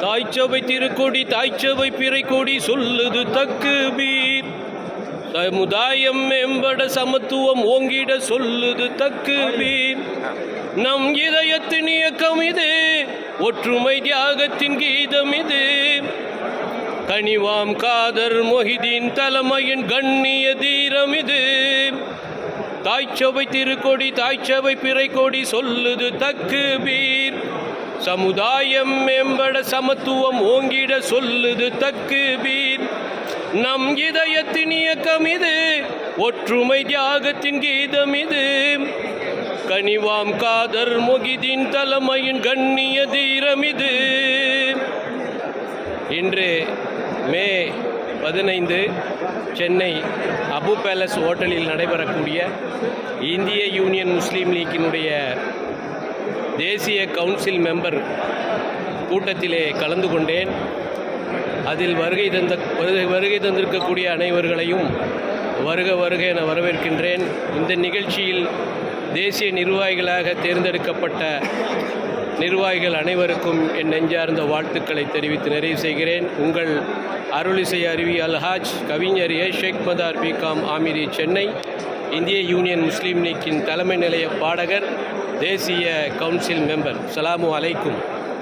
தாய்ச்சபை திருக்கொடி தாய்ச்சபை பிறை கொடி சொல்லுது தக்கு பீர் சமுதாயம் மேம்பட சமத்துவம் ஓங்கிட சொல்லுது தக்கு பீர் நம் இதயத்தின் இயக்கம் இது ஒற்றுமை தியாகத்தின் கீதம் இது. கனிவாம் காதர் மொஹிதீன் தலைமையின் கண்ணிய தீரம் இது. தாய்ச்சபை திருக்கொடி தாய்ச்சபை பிறை கொடி சொல்லுது தக்கு பீர் சமுதாயம் மேம்பட சமத்துவம் ஓங்கிட சொல்லுது தக்கு பீர் நம் இதயத்தின் இயக்கம் இது ஒற்றுமை தியாகத்தின் கீதம் இது. கனிவாம் காதர் மொகிதின் தலைமையின் கண்ணிய தீரம் இது. இன்று மே பதினைந்து சென்னை அபு பேலஸ் ஹோட்டலில் நடைபெறக்கூடிய இந்திய யூனியன் முஸ்லீம் லீக்கினுடைய தேசிய கவுன்சில் மெம்பர் கூட்டத்திலே கலந்து கொண்டேன். அதில் வருகை தந்த வருகை வருகை தந்திருக்கக்கூடிய அனைவர்களையும் வருக வருக என வரவேற்கின்றேன். இந்த நிகழ்ச்சியில் தேசிய நிர்வாகிகளாக தேர்ந்தெடுக்கப்பட்ட நிர்வாகிகள் அனைவருக்கும் என் நெஞ்சார்ந்த வாழ்த்துக்களை தெரிவித்து நிறைவு செய்கிறேன். உங்கள் அருளிசை அருவி அல்ஹாஜ் கவிஞர் ஏ. ஷேக் மதார் பிகாம் ஆமிரி சென்னை. இந்திய யூனியன் முஸ்லீம் லீக்கின் தலைமை நிலைய பாடகர் தேசிய கவுன்சில் மெம்பர். சலாமு அலைக்கும்.